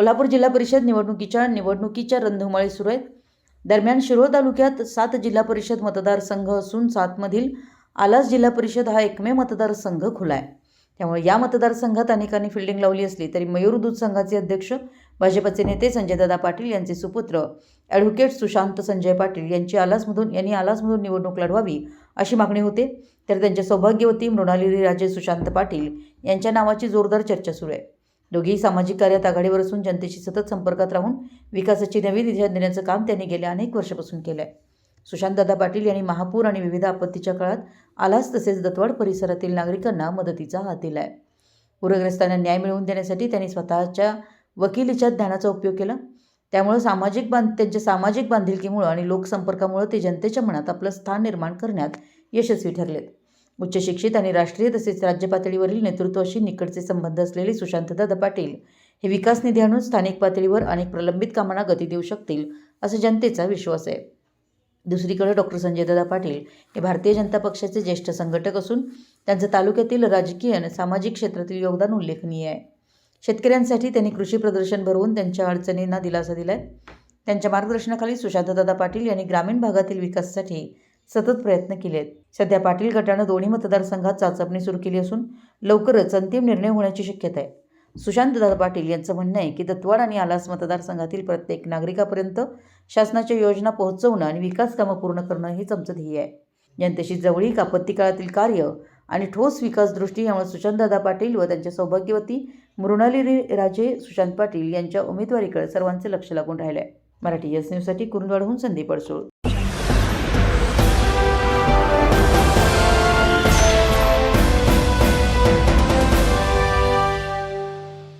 कोल्हापूर जिल्हा परिषद निवडणुकीच्या निवडणुकीच्या रणधुमाळी सुरू आहेत. दरम्यान शिरोळ तालुक्यात सात जिल्हा परिषद मतदारसंघ असून सातमधील आलास जिल्हा परिषद हा एकमेव मतदारसंघ खुला आहे. त्यामुळे या मतदारसंघात अनेकांनी फिल्डिंग लावली असली तरी मयूर दूध संघाचे अध्यक्ष भाजपचे नेते संजयदादा पाटील यांचे सुपुत्र ॲडव्होकेट सुशांत संजय पाटील यांची आलासमधून यांनी आलासमधून निवडणूक लढवावी अशी मागणी होते. तर त्यांच्या सौभाग्यवती मृणालिनी राजे सुशांत पाटील यांच्या नावाची जोरदार चर्चा सुरू आहे. दोघेही सामाजिक कार्यात आघाडीवर असून जनतेशी सतत संपर्कात राहून विकासाची नवी दिशा देण्याचं काम त्यांनी गेल्या अनेक वर्षापासून केलं आहे सुशांतदादा पाटील यांनी महापूर आणि विविध आपत्तीच्या काळात आलास तसेच दत्तवाड परिसरातील नागरिकांना मदतीचा हात दिला आहे पूरग्रस्तांना न्याय मिळवून देण्यासाठी त्यांनी स्वतःच्या वकिलीच्या ज्ञानाचा उपयोग केला. त्यामुळं सामाजिक बांध त्यांच्या सामाजिक बांधिलकीमुळं आणि लोकसंपर्कामुळं ते जनतेच्या मनात आपलं स्थान निर्माण करण्यात यशस्वी ठरलेत. उच्च शिक्षित आणि राष्ट्रीय तसेच राज्य पातळीवरील नेतृत्वाशी निकटचे संबंध असलेले सुशांतदादा पाटील हे विकास निधी आणून स्थानिक पातळीवर अनेक प्रलंबित कामांना गती देऊ शकतील असा जनतेचा विश्वास आहे. दुसरीकडे डॉक्टर संजयदादा पाटील हे भारतीय जनता पक्षाचे ज्येष्ठ संघटक असून त्यांचं तालुक्यातील राजकीय आणि सामाजिक क्षेत्रातील योगदान उल्लेखनीय आहे. शेतकऱ्यांसाठी त्यांनी कृषी प्रदर्शन भरवून त्यांच्या अडचणींना दिलासा दिला आहे त्यांच्या मार्गदर्शनाखाली सुशांतदादा पाटील यांनी ग्रामीण भागातील विकासासाठी सतत प्रयत्न केले आहेत सध्या पाटील गटानं दोन्ही मतदारसंघात चाचपणी सुरू केली असून लवकरच अंतिम निर्णय होण्याची शक्यता आहे. सुशांतदादा पाटील यांचं म्हणणं आहे की दत्तवाड आणि आलास मतदारसंघातील प्रत्येक नागरिकापर्यंत शासनाच्या योजना पोहोचवणं आणि विकास कामं पूर्ण करणं हेच आमचं ध्येय आहे. जनतेशी जवळीक आपत्ती काळातील कार्य आणि ठोस विकास दृष्टी यामुळे सुशांतदादा पाटील व त्यांच्या सौभाग्यवती मृणाली राजे सुशांत पाटील यांच्या उमेदवारीकडे सर्वांचे लक्ष लागून राहिले आहे. मराठी एस न्यूजसाठी कुरुंदवाडहून संदीप अडसूळ.